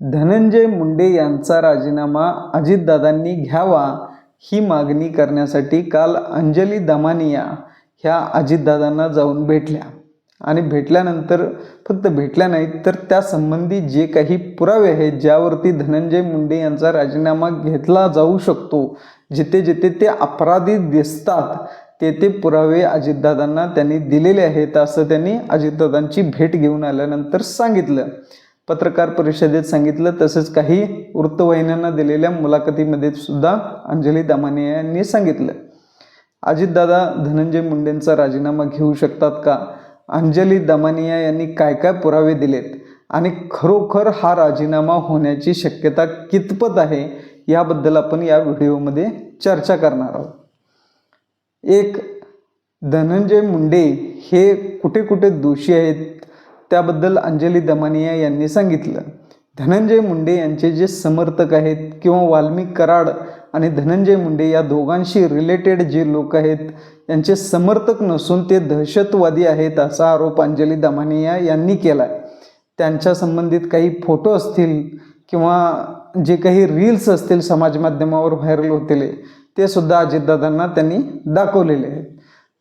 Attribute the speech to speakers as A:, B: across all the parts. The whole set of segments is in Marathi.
A: धनंजय मुंडे यांचा राजीनामा अजितदादांनी घ्यावा ही मागणी करण्यासाठी काल अंजली दमानिया ह्या अजितदादांना जाऊन भेटल्या. आणि भेटल्यानंतर फक्त भेटल्या नाहीत तर त्यासंबंधी जे काही पुरावे आहेत ज्यावरती धनंजय मुंडे यांचा राजीनामा घेतला जाऊ शकतो जिथे जिथे ते अपराधी दिसतात ते ते पुरावे अजितदादांना त्यांनी दिलेले आहेत असं त्यांनी अजितदादांची भेट घेऊन आल्यानंतर सांगितलं. पत्रकार परिषदेत सांगितलं तसंच काही वृत्तवाहिन्यांना दिलेल्या मुलाखतीमध्ये सुद्धा अंजली दामाने यांनी सांगितलं. अजितदादा धनंजय मुंडेंचा राजीनामा घेऊ शकतात का? अंजली दमानिया यांनी काय काय पुरावे दिलेत? आणि खरोखर हा राजीनामा होण्याची शक्यता कितपत आहे? याबद्दल आपण या व्हिडिओमध्ये चर्चा करणार आहोत. एक धनंजय मुंडे हे कुठे कुठे दोषी आहेत? त्याबद्दल अंजली दमानिया यांनी सांगितलं. धनंजय मुंडे यांचे जे समर्थक आहेत किंवा वाल्मिक कराड आणि धनंजय मुंडे या दोघांशी रिलेटेड जे लोक आहेत यांचे समर्थक नसून ते दहशतवादी आहेत असा आरोप अंजली दमानिया यांनी केला आहे त्यांच्या संबंधित काही फोटो असतील किंवा जे काही रील्स असतील समाज माध्यमावर व्हायरल होतेले ते सुद्धा अजितदादांना त्यांनी दाखवलेले आहेत.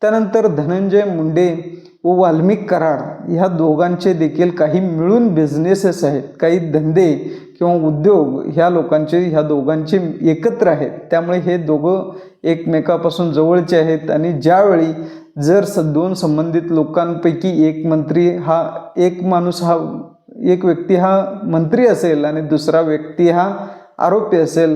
A: त्यानंतर धनंजय मुंडे व वाल्मिक कराड ह्या दोघांचे देखील काही मिळून बिझनेसेस आहेत काही धंदे किंवा उद्योग ह्या लोकांचे ह्या दोघांचे एकत्र आहेत. त्यामुळे हे दोघं एकमेकापासून जवळचे आहेत आणि ज्यावेळी जर स दोन संबंधित लोकांपैकी एक मंत्री हा एक माणूस हा एक व्यक्ती हा मंत्री असेल आणि दुसरा व्यक्ती हा आरोपी असेल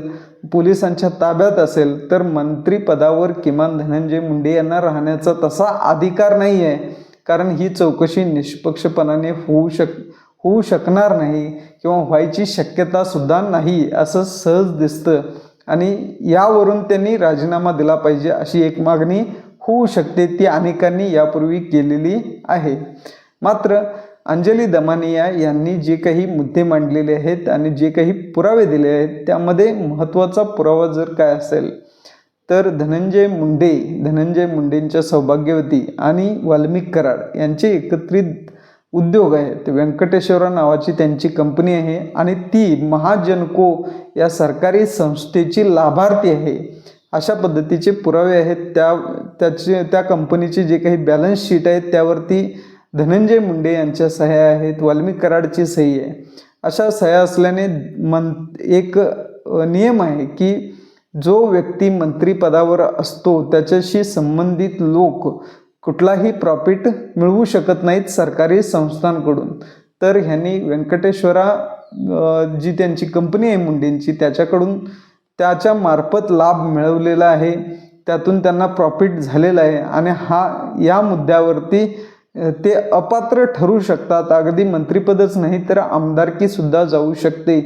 A: पोलिसांच्या ताब्यात असेल तर मंत्रीपदावर किमान धनंजय मुंडे यांना राहण्याचा तसा अधिकार नाही आहे कारण ही चौकशी निष्पक्षपणाने होऊ शक होऊ शकणार नाही किंवा व्हायची शक्यता सुद्धा नाही असं सहज दिसतं. आणि यावरून त्यांनी राजीनामा दिला पाहिजे अशी एक मागणी होऊ शकते ती अनेकांनी यापूर्वी केलेली आहे. मात्र अंजली दमानिया यांनी जे काही मुद्दे मांडलेले आहेत आणि जे काही पुरावे दिले आहेत त्यामध्ये महत्त्वाचा पुरावा जर काय असेल तर धनंजय मुंडे धनंजय मुंडेंच्या सौभाग्यवती आणि वाल्मिक कराड यांचे एकत्रित उद्योग आहेत. व्यंकटेश्वरा नावाची त्यांची कंपनी आहे आणि ती महाजनको या सरकारी संस्थेची लाभार्थी आहे. अशा पद्धतीचे पुरावे आहेत. त्या त्याचे त्या कंपनीचे जे काही बॅलन्स शीट आहेत त्यावरती धनंजय मुंडे यांच्या सह्या आहेत वाल्मिक कराडची सही आहे. अशा सह्या असल्याने मन एक नियम आहे की जो व्यक्ती मंत्रिपदावर असतो त्याच्याशी संबंधित लोक कुठलाही प्रॉफिट मिळवू शकत नाहीत सरकारी संस्थांकडून. तर ह्यांनी व्यंकटेश्वरा जी त्यांची कंपनी आहे मुंडेंची त्याच्याकडून त्याच्या मार्फत लाभ मिळवलेला आहे. त्यातून त्यांना प्रॉफिट झालेला आहे. आणि हा या मुद्द्यावरती ते अपात्र ठरू शकतात. अगदी मंत्रिपदच नाही तर आमदारकीसुद्धा जाऊ शकते.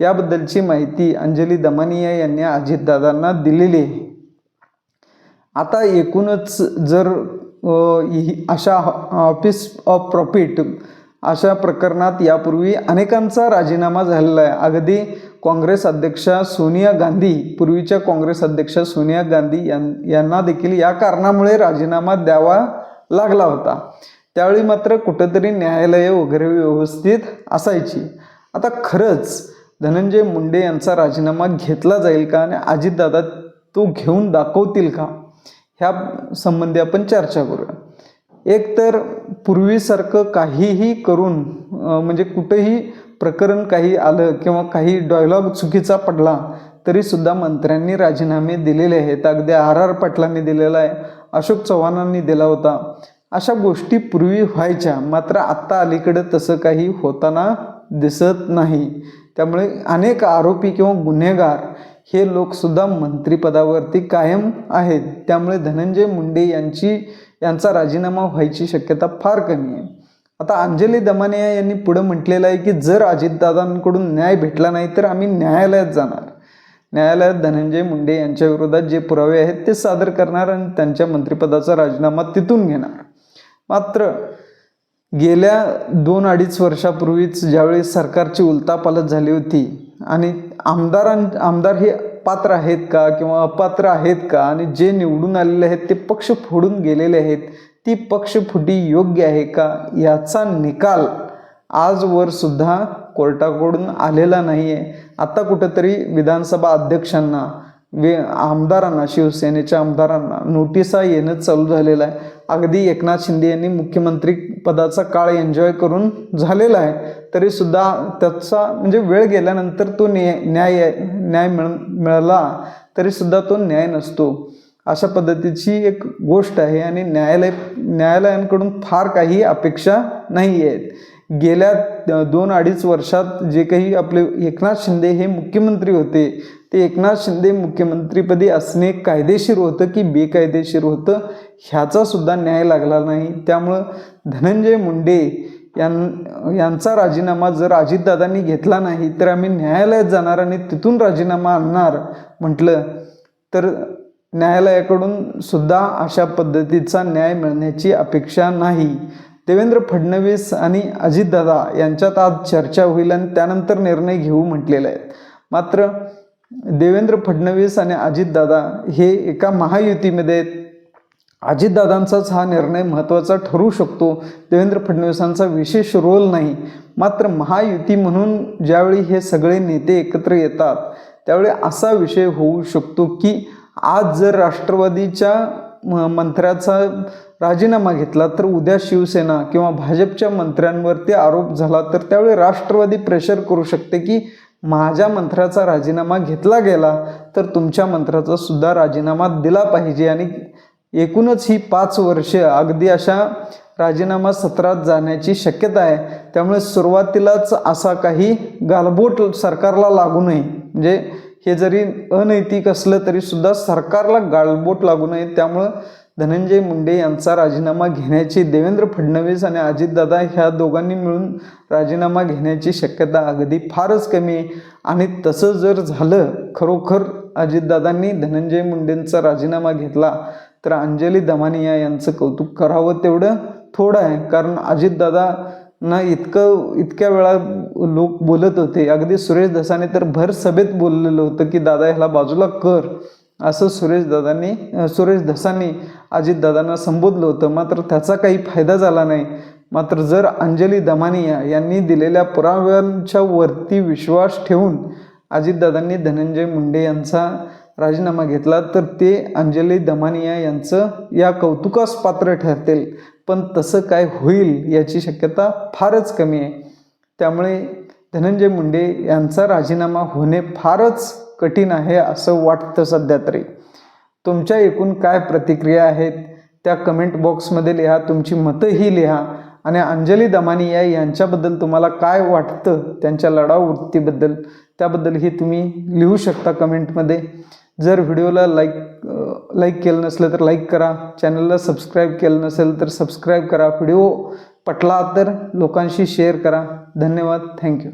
A: याबद्दलची माहिती अंजली दमानिया यांनी अजितदादांना दिलेली आहे. आता एकूणच जर अशा ऑफिस ऑफ प्रॉफिट अशा प्रकरणात यापूर्वी अनेकांचा राजीनामा झालेला आहे. अगदी काँग्रेस अध्यक्षा सोनिया गांधी पूर्वीच्या काँग्रेस अध्यक्षा सोनिया गांधी यां यांना देखील या कारणामुळे राजीनामा द्यावा लागला होता. त्यावेळी मात्र कुठंतरी न्यायालये वगैरे व्यवस्थित असायची. आता खरंच धनंजय मुंडे यांचा राजीनामा घेतला जाईल का आणि अजितदादा तो घेऊन दाखवतील का? ह्या संबंधी आपण चर्चा करूया. एक तर पूर्वीसारखं काहीही करून म्हणजे कुठंही प्रकरण काही आलं किंवा काही डायलॉग चुकीचा पडला तरीसुद्धा मंत्र्यांनी राजीनामे दिलेले आहेत. अगदी आर आर पाटलांनी दिलेला आहे अशोक चव्हाणांनी दिला होता. अशा गोष्टी पूर्वी व्हायच्या मात्र आत्ता अलीकडं तसं काही होताना दिसत नाही. त्यामुळे अनेक आरोपी किंवा गुन्हेगार हे लोकसुद्धा मंत्रिपदावरती कायम आहेत. त्यामुळे धनंजय मुंडे यांची यांचा राजीनामा व्हायची शक्यता फार कमी आहे. आता अंजली दमानिया यांनी पुढं म्हटलेलं आहे की जर अजितदादांकडून न्याय भेटला नाही तर आम्ही न्यायालयात जाणार. न्यायालयात धनंजय मुंडे यांच्या विरोधात जे पुरावे आहेत ते सादर करणार आणि त्यांच्या मंत्रिपदाचा राजीनामा तिथून घेणार. मात्र गेल्या दोन अडीच वर्षापूर्वीच ज्यावेळी सरकारची उलतापालत झाली होती आणि आमदारां आमदार हे पात्र आहेत का किंवा अपात्र आहेत का आणि जे निवडून आलेले आहेत ते पक्ष फोडून गेलेले आहेत ती पक्षफुटी योग्य आहे का याचा निकाल आजवर सुद्धा कोर्टाकडून आलेला नाही आहे आता कुठंतरी विधानसभा अध्यक्षांना वे आमदारांना शिवसेनेच्या आमदारांना नोटिसा येणं चालू झालेलं आहे. अगदी एकनाथ शिंदे यांनी मुख्यमंत्री पदाचा काळ एन्जॉय करून झालेला आहे. तरीसुद्धा त्याचा म्हणजे वेळ गेल्यानंतर तो न्याय न्याय न्याय मिळ मिळाला तरीसुद्धा तो न्याय नसतो. अशा पद्धतीची एक गोष्ट आहे आणि न्यायालय न्यायालयांकडून फार काही अपेक्षा नाही आहेत. गेल्या दोन अडीच वर्षात जे काही आपले एकनाथ शिंदे हे मुख्यमंत्री होते ते एकनाथ शिंदे मुख्यमंत्रीपदी असणे कायदेशीर होतं की बेकायदेशीर होतं ह्याचा सुद्धा न्याय लागला नाही. त्यामुळं धनंजय मुंडे यां यांचा राजीनामा जर अजितदादांनी घेतला नाही तर आम्ही न्यायालयात जाणार आणि तिथून राजीनामा आणणार म्हटलं तर न्यायालयाकडून सुद्धा अशा पद्धतीचा न्याय मिळण्याची अपेक्षा नाही. देवेंद्र फडणवीस आणि अजितदादा यांच्यात आज चर्चा होईल आणि त्यानंतर निर्णय घेऊ म्हटलेला आहेत. मात्र देवेंद्र फडणवीस आणि अजितदादा हे एका महायुतीमध्ये आहेत अजितदादांचाच हा निर्णय महत्त्वाचा ठरू शकतो. देवेंद्र फडणवीसांचा विशेष रोल नाही. मात्र महायुती म्हणून ज्यावेळी हे सगळे नेते एकत्र येतात त्यावेळी असा विषय होऊ शकतो की आज जर राष्ट्रवादीच्या म- मंत्र्याचा राजीनामा घेतला तर उद्या शिवसेना किंवा भाजपच्या मंत्र्यांवरती आरोप झाला तर त्यावेळी राष्ट्रवादी प्रेशर करू शकते की माझ्या मंत्र्याचा राजीनामा घेतला गेला तर तुमच्या मंत्र्याचा सुद्धा राजीनामा दिला पाहिजे. आणि एकूणच ही पाच वर्ष अगदी अशा राजीनामा सत्रात जाण्याची शक्यता आहे. त्यामुळे सुरुवातीलाच असा काही गालबोट सरकारला लागू नये. म्हणजे हे जरी अनैतिक असलं तरीसुद्धा सरकारला गालबोट लागू नये. त्यामुळं धनंजय मुंडे यांचा राजीनामा घेण्याची देवेंद्र फडणवीस आणि अजितदादा ह्या दोघांनी मिळून राजीनामा घेण्याची शक्यता अगदी फारच कमी आहे. आणि तसं जर झालं खरोखर अजितदादांनी धनंजय मुंडेंचा राजीनामा घेतला तर अंजली दमानिया यांचं कौतुक करावं तेवढं थोडं आहे. कारण अजितदादा ना इतकं इतक्या वेळा लोक बोलत होते. अगदी सुरेश दसाने तर भर सभेत बोललेलं होतं की दादा ह्याला बाजूला कर. असं सुरेश दादांनी सुरेश धसांनी अजितदादांना संबोधलं होतं. मात्र त्याचा काही फायदा झाला नाही. मात्र जर अंजली दमानिया यांनी दिलेल्या पुराव्यांच्या वरती विश्वास ठेवून अजितदादांनी धनंजय मुंडे यांचा राजीनामा घेतला तर ते अंजली दमानिया यांचं या कौतुकास पात्र ठरतील. पण तसं काय होईल याची शक्यता फारच कमी आहे. त्यामुळे धनंजय मुंडे यांचा राजीनामा होणे फारच कठीण आहे असं वाटतं सध्या तरी. तुमच्या एकूण काय प्रतिक्रिया आहेत? त्या कमेंट बॉक्समध्ये लिहा तुमची मतंही लिहा आणि अंजली दमानिया यांच्याबद्दल तुम्हाला काय वाटतं? त्यांच्या लढाऊ वृत्तीबद्दल त्याबद्दलही तुम्ही लिहू शकता कमेंटमध्ये जर व्हिडिओला लाईक लाईक केलं नसलं तर लाईक करा. चॅनलला सबस्क्राईब केलं नसेल तर सबस्क्राईब करा. व्हिडिओ पटला तर लोकांशी शेअर करा. धन्यवाद. थँक्यू